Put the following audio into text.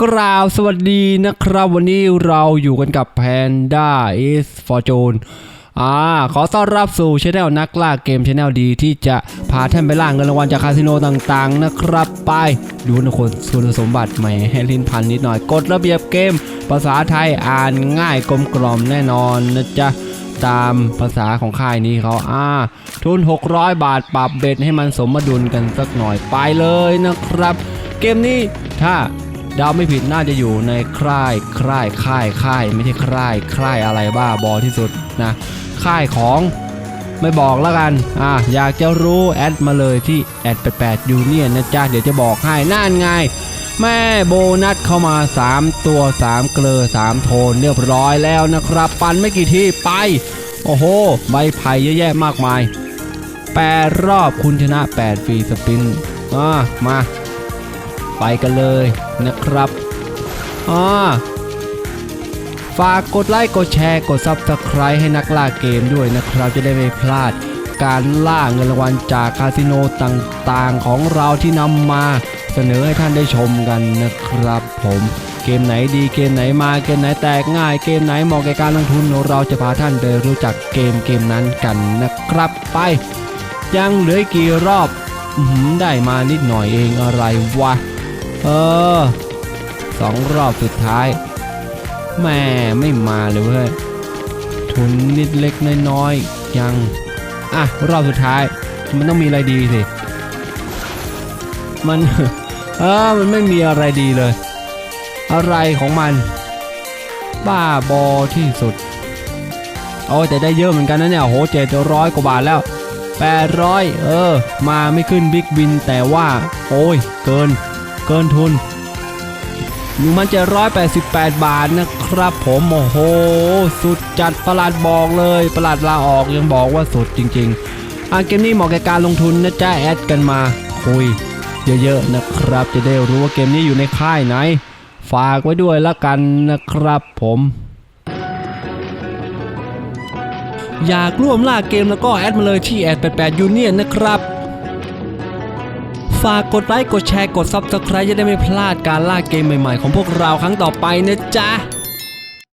กราบสวัสดีนะครับ วันนี้เราอยู่กันกับ Panda is Fortune อ่าขอต้อนรับสู่ช anel นักล่าเกมช anel ดีที่จะพาท่านไปล่าเงินรางวัลจากคาสิโนต่างๆนะครับ ไปดูนะคนคุณสมบัติใหม่ให้ลิ้นพันนิดหน่อยกฎระเบียบเกม ภาษาไทยอ่านง่ายกลมกล่อมแน่นอนนะจ๊ะตามภาษาของค่ายนี้เขาอ่า ทุน 600 บาทปรับเบ็ดให้มันสมดุลกันสักหน่อยไปเลยนะครับ เกมนี้ถ้า เดาไม่ผิดน่าจะอยู่ในค่ายค่ายค่ายค่ายไม่ใช่ค่ายค่ายอะไรบ้าบอที่สุดนะค่ายของไม่บอกแล้วกันอ่าอยากจะรู้แอดมาเลยที่แอด88ยูเนียนนะจ๊ะเดี๋ยวจะบอกให้น่านไงแม่โบนัสเข้ามา 3 ตัว 3 เกลือ 3 โทนเรียบร้อยแล้วนะครับ ปันไม่กี่ที่ไป โอ้โห ใบไผ่เยอะแยะมากมายแปดรอบคุณชนะ 8 ฟรีสปินอ่ามา ไปกันเลยนะครับอ่าฝากกดไลค์กดแชร์กด Subscribe ให้นักล่าเกมด้วยนะครับ จะได้ไม่พลาดการล่าเงินรางวัลจากคาสิโนต่างๆของเราที่นำมาเสนอให้ท่านได้ชมกันนะครับผมเกมไหนดีเกมไหนมาเกมไหนแตกง่าย เกมไหนเหมาะแก่การลงทุนเราจะพาท่านไปรู้จักเกมเกมนั้นกันนะครับไป ยังเหลือกี่รอบหือได้มานิดหน่อยเองอะไรวะ เออสองรอบสุดท้ายแม่ไม่มาเลยเว้ยทุนนิดเล็กน้อยๆยัง อะ รอบสุดท้าย มันต้องมีอะไรดีสิ มัน เออมันไม่มีอะไรดีเลย อะไรของมัน บ้าบอที่สุด โอ้แต่ได้เยอะเหมือนกันนะเนี่ยโหเจ็ดร้อยกว่าบาทแล้ว800เออ มาไม่ขึ้นบิ๊กบินแต่ว่า โอ้ย เกิน เกินทุนอยู่มัน788บาทนะครับผมโอ้โห สุดจัดประหลาดบอกเลยประหลาดลาออกยังบอกว่าสุดจริงๆอะเกมนี้เหมาะแก่การลงทุนนะจ๊ะแอดกันมาคุยเยอะๆนะครับ จะได้รู้ว่าเกมนี้อยู่ในค่ายไหน ฝากไว้ด้วยละกันนะครับผมอยากร่วมล่าเกมแล้วก็แอดมาเลยที่แอด88 Union นะครับ ฝากกดไลค์กดแชร์กด Subscribe จะได้ไม่พลาดการล่าเกมใหม่ๆ ของพวกเราครั้งต่อไปนะจ๊ะ